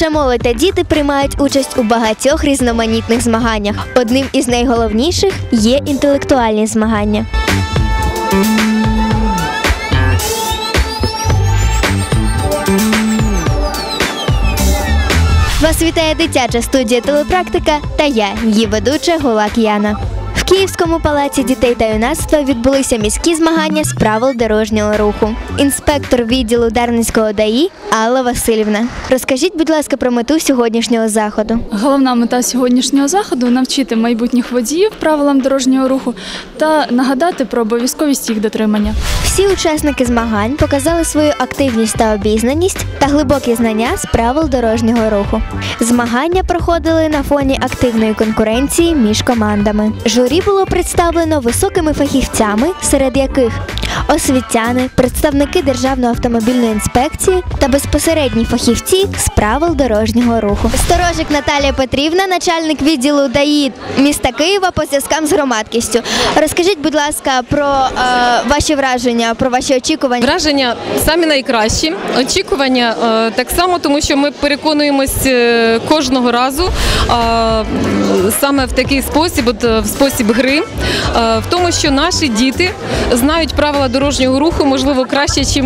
Наша молодь та діти приймають участь у багатьох різноманітних змаганнях. Одним із найголовніших є інтелектуальні змагання. Вас вітає дитяча студія телепрактика та я, її ведуча Гулак Яна. Київському палаці дітей та юнацтва відбулися міські змагання з правил дорожнього руху. Інспектор відділу Дарницького ДАІ Алла Васильівна. Розкажіть, будь ласка, про мету сьогоднішнього заходу. Головна мета сьогоднішнього заходу навчити майбутніх водіїв правилам дорожнього руху та нагадати про обов'язковість їх дотримання. Всі учасники змагань показали свою активність та обізнаність та глибокі знання з правил дорожнього руху. Змагання проходили на фоні активної конкуренції між командами. Журі було представлено високими фахівцями, серед яких освітяни, представники Державної автомобільної інспекції та безпосередні фахівці з правил дорожнього руху. Сторожик Наталія Петрівна, начальник відділу ДАІ міста Києва по зв'язкам з громадськістю. Розкажіть, будь ласка, про е, ваші враження, про ваші очікування. Враження самі найкращі. Очікування е, так само, тому що ми переконуємось е, кожного разу е, саме в такий спосіб, от, е, в спосіб гри, е, в тому, що наші діти знають правила дорожнього руху, можливо, краще, ніж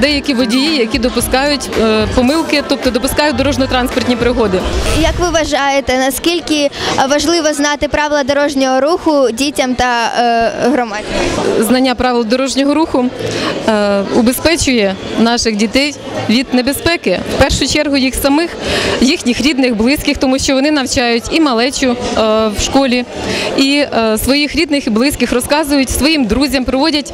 деякі водії, які допускають е, помилки, тобто допускають дорожньо-транспортні пригоди. Як ви вважаєте, наскільки важливо знати правила дорожнього руху дітям та е, громаді? знання правил дорожнього руху е, убезпечує наших дітей від небезпеки. В першу чергу їх самих, їхніх рідних, близьких, тому що вони навчають і малечу е, в школі, і е, своїх рідних і близьких розказують своїм друзям, проводять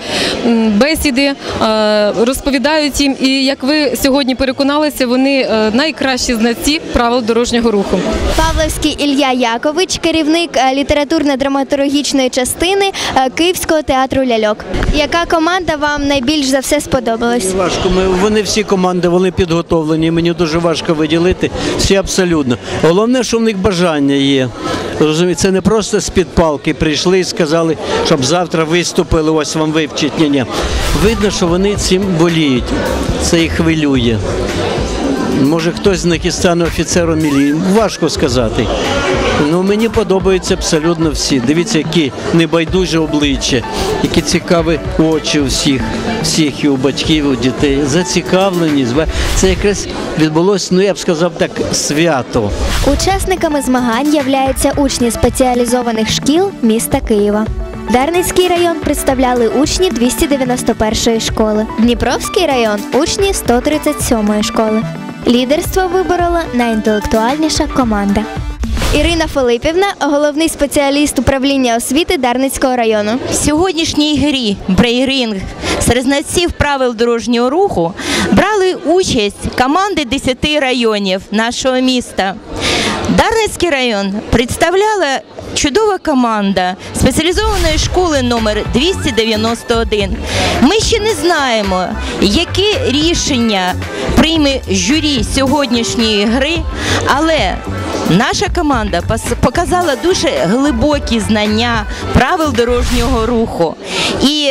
бесіди, е, розповідають їм. І як ви сьогодні переконалися, вони е, найкращі знавці правил дорожнього руху. Павловський Ілля Якович, керівник е, літературно-драматургічної частини Київського театру Ляльок. Яка команда вам найбільш за все сподобалась? Важко. Ми, вони всі команди, вони підготовлені. Мені дуже важко виділити. Всі абсолютно. Головне, що в них бажання є. Розумієте, це не просто з-під палки прийшли і сказали, щоб завтра виступили, ось вам вивчить. Ні. Видно, що вони цим боліють. Це їх хвилює. Може, хтось з них і стане офіцером мілії. Важко сказати. Ну, мені подобаються абсолютно всі. Дивіться, які небайдужі обличчя, які цікаві очі всіх, всіх і у батьків, і у дітей. Зацікавленість. Це якраз відбулося, ну я б сказав так, свято. Учасниками змагань являються учні спеціалізованих шкіл міста Києва. Дарницький район представляли учні 291 школи, Дніпровський район учні 137 школи. Лідерство виборола найінтелектуальніша команда. Ірина Филипівна, головний спеціаліст управління освіти Дарницького району. В сьогоднішній грі брейринг серед знавців правил дорожнього руху брали участь команди 10 районів нашого міста. Дарницький район представляла чудова команда спеціалізованої школи номер 291. Ми ще не знаємо, яке рішення прийме журі сьогоднішньої гри, але Наша команда показала дуже глибокі знання правил дорожнього руху, і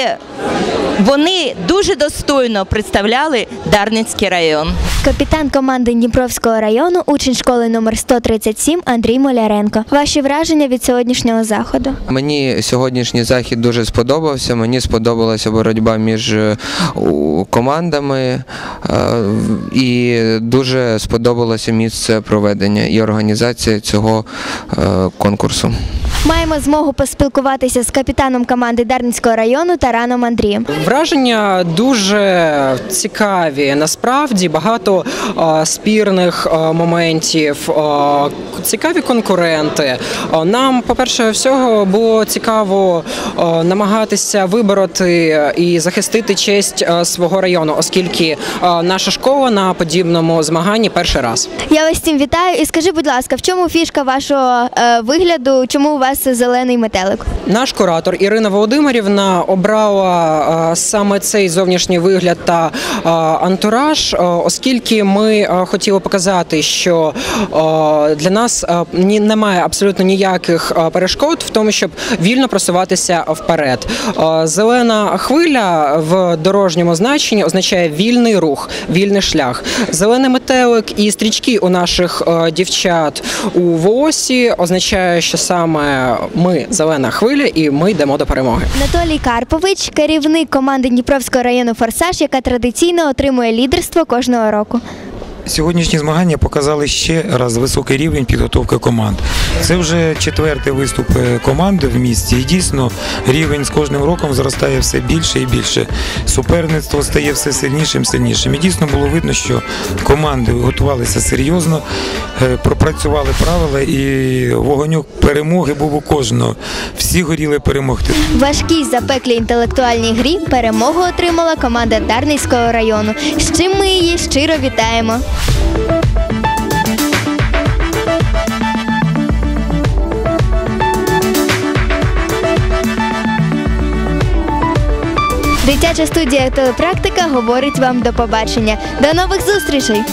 вони дуже достойно представляли Дарницький район. Капітан команди Дніпровського району, учень школи номер 137 Андрій Моляренко. Ваші враження від сьогоднішнього заходу? Мені сьогоднішній захід дуже сподобався. Мені сподобалася боротьба між е, командами е, і дуже сподобалося місце проведення і організація цього е, конкурсу. Маємо змогу поспілкуватися з капітаном команди Дарницького району Тараном Андрієм. Враження дуже цікаві. Насправді багато а, спірних а, моментів, а, цікаві конкуренти. А, Нам, по-перше, всього було цікаво а, намагатися вибороти і захистити честь а, свого району, оскільки а, наша школа на подібному змаганні перший раз. Я вас всім вітаю і скажи, будь ласка, в чому фішка вашого е, вигляду? Чому у вас вас зелений метелик? Наш куратор Ірина Володимирівна обрала е, саме цей зовнішній вигляд та е, антураж, е, оскільки ми хотіли показати, що для нас немає абсолютно ніяких перешкод в тому, щоб вільно просуватися вперед. Зелена хвиля в дорожньому значенні означає вільний рух, вільний шлях. Зелений метелик і стрічки у наших дівчат у волосі означає, що саме ми зелена хвиля, і ми йдемо до перемоги. Анатолій Карпович, керівник команди Дніпровського району Форсаж, яка традиційно отримує лідерство кожного року. Сьогоднішні змагання показали ще раз високий рівень підготовки команд. Це вже четвертий виступ е, команди в місті, і дійсно рівень з кожним роком зростає все більше і більше. Суперництво стає все сильнішим, сильнішим. І дійсно було видно, що команди готувалися серйозно, е, пропрацювали правила, і вогоньок перемоги був у кожного. Всі горіли перемогти. Важкій запеклій інтелектуальній грі перемогу отримала команда Дарницького району. З чим ми її щиро вітаємо. Дитяча студія телепрактика говорить вам до побачення. До нових зустрічей!